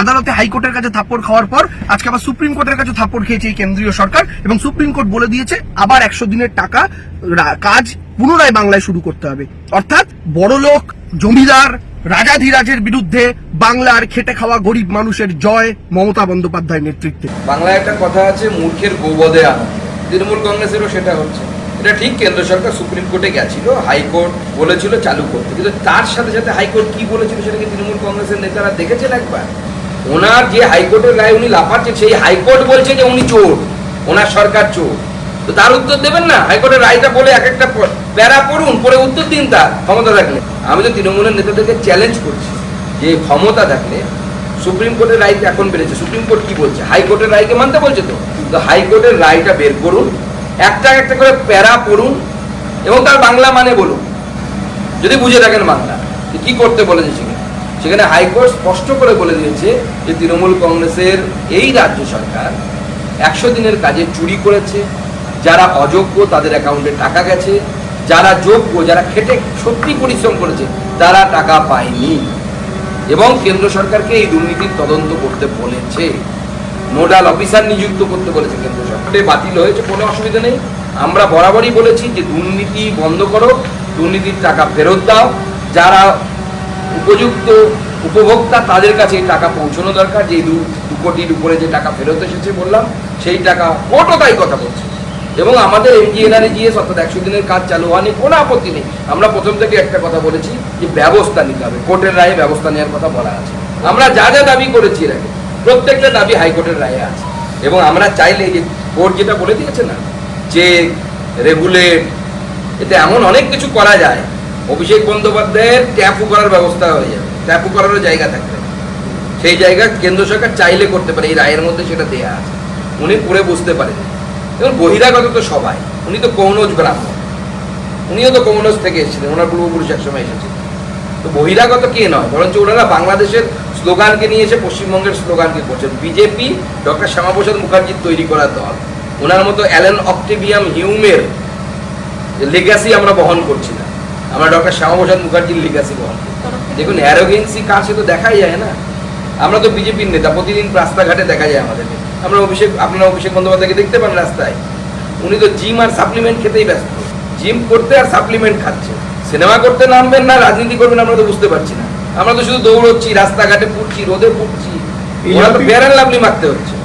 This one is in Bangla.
আদালতে হাইকোর্টের কাছে থাপ্পড় খাওয়ার পর আজকে আবার সুপ্রিম কোর্টের কাছে থাপ্পড় খেয়েছে এই কেন্দ্রীয় সরকার এবং সুপ্রিম কোর্ট বলে দিয়েছে আবার একশো দিনের টাকা কাজ পুনরায় বাংলায় শুরু করতে হবে। অর্থাৎ বড় লোক জমিদার, রাজাধিরাজের বিরুদ্ধে বাংলার খেটে খাওয়া গরিব মানুষের জয় মমতা বন্দ্যোপাধ্যায়ের নেতৃত্বে। বাংলায় একটা কথা আছে, মূর্খের গোবদে আনা তৃণমূল কংগ্রেসেরও সেটা হচ্ছে। এটা ঠিক কেন্দ্র সরকার সুপ্রিম কোর্টে গেছিল, হাইকোর্ট বলেছিল, চালু করতে। কিন্তু তার সাথে সাথে হাইকোর্ট কি বলেছিল সেটা কি তৃণমূল কংগ্রেসের নেতারা দেখেছেন একবার? ওনার যে হাইকোর্টের রায় উনি লাফাচ্ছেন, সেই হাইকোর্ট বলছে যে উনি চোর, ওনার সরকার চোর। তো তার উত্তর দেবেন না? হাইকোর্টের রায়টা বলে এক একটা প্যারা পড়ুন পরে উত্তর দিন তার, ক্ষমতা থাকলে। আমি তো তৃণমূলের নেতাদেরকে চ্যালেঞ্জ করছি যে ক্ষমতা থাকলে সুপ্রিম কোর্টের রায় এখন বেড়েছে। সুপ্রিম কোর্ট কি বলছে? হাইকোর্টের রায়কে মানতে বলছে তো? তো হাইকোর্টের রায়টা বের করুন, একটা একটা করে প্যারা পড়ুন এবং তার বাংলা মানে বলুন। যদি বুঝে থাকেন বাংলা কি করতে বলেছে সেখানে হাইকোর্ট স্পষ্ট করে বলে দিয়েছে যে তৃণমূল কংগ্রেসের এই রাজ্য সরকার একশো দিনের কাজে চুরি করেছে, যারা অযোগ্য তাদের অ্যাকাউন্টে টাকা গেছে, যারা যোগ্য, যারা খেটে সত্যি পরিশ্রম করেছে, তারা টাকা পায়নি। এবং কেন্দ্র সরকারকে এই দুর্নীতির তদন্ত করতে বলেছে। নোডাল অফিসার নিযুক্ত করতে বলেছে কেন্দ্র সরকার। বাতিল হয়েছে, কোনো অসুবিধা নেই। আমরা বরাবরই বলেছি যে দুর্নীতি বন্ধ করো, দুর্নীতির টাকা ফেরত দাও। যারা উপযুক্ত উপভোক্তা তাদের কাছে এই টাকা পৌঁছানো দরকার। যে দু দু কোটির উপরে যে টাকা ফেরত এসেছে বললাম, সেই টাকা কোর্টও তাই কথা বলছে। এবং আমাদের এমজিএনআর জিএস অর্থাৎ একশো দিনের কাজ চালু হওয়া নিয়ে কোনো আপত্তি নেই। আমরা প্রথম থেকে একটা কথা বলেছি যে ব্যবস্থা নিতে হবে। কোর্টের রায়ে ব্যবস্থা নেওয়ার কথা বলা আছে। আমরা যা যা দাবি করেছি এর আগে, প্রত্যেকটা দাবি হাইকোর্টের রায়ে আছে। এবং আমরা চাইলে যে কোর্ট যেটা বলে দিয়েছে না, যে রেগুলেট এতে এমন অনেক কিছু করা যায় অভিষেক বন্দ্যোপাধ্যায়ের ট্যাপু করার ব্যবস্থা হয়ে যাবে। ট্যাপু করারও জায়গা থাকবে। সেই জায়গা কেন্দ্র সরকার চাইলে করতে পারে, এই রায়ের মধ্যে সেটা দেয়া আছে। উনি পড়ে বুঝতে পারেন। এবং বহিরাগত তো সবাই। উনি তো কৌনজ ব্রাহ্মণ। উনিও তো কৌনজ থেকে এসেছিলেন, ওনার পূর্বপুরুষ একসময় এসেছিলেন তো বহিরাগত কে নয়? বরঞ্চ ওনারা বাংলাদেশের স্লোগানকে নিয়ে এসে পশ্চিমবঙ্গের স্লোগানকে করছেন। বিজেপি, ডক্টর শ্যামাপ্রসাদ মুখার্জির তৈরি করা দল। ওনার মতো অ্যালেন অক্টিভিয়াম হিউমের লেগাসি আমরা বহন করছি আমরা ডক্টর শ্যামাপ্রসাদ মুখার্জির লেগাসি করছি দেখুন অ্যারোগেন্সি সে তো দেখাই যায় না। আমরা তো বিজেপির নেতা প্রতিদিন রাস্তাঘাটে দেখা যায় আমাদেরকে আমরা অভিষেক আপনারা অভিষেক বন্দ্যোপাধ্যায়কে দেখতে পান রাস্তায়। উনি তো জিম আর সাপ্লিমেন্ট খেতেই ব্যস্ত। জিম করতে আর সাপ্লিমেন্ট খাচ্ছে। সিনেমা করতে নামবেন না রাজনীতি করবেন আমরা তো বুঝতে পারছি না। আমরা তো শুধু দৌড়চ্ছি রাস্তাঘাটে পুড়ছি রোদে পুড়ছি। ওরা তো ফেয়ার লাভলি মারতে হচ্ছে।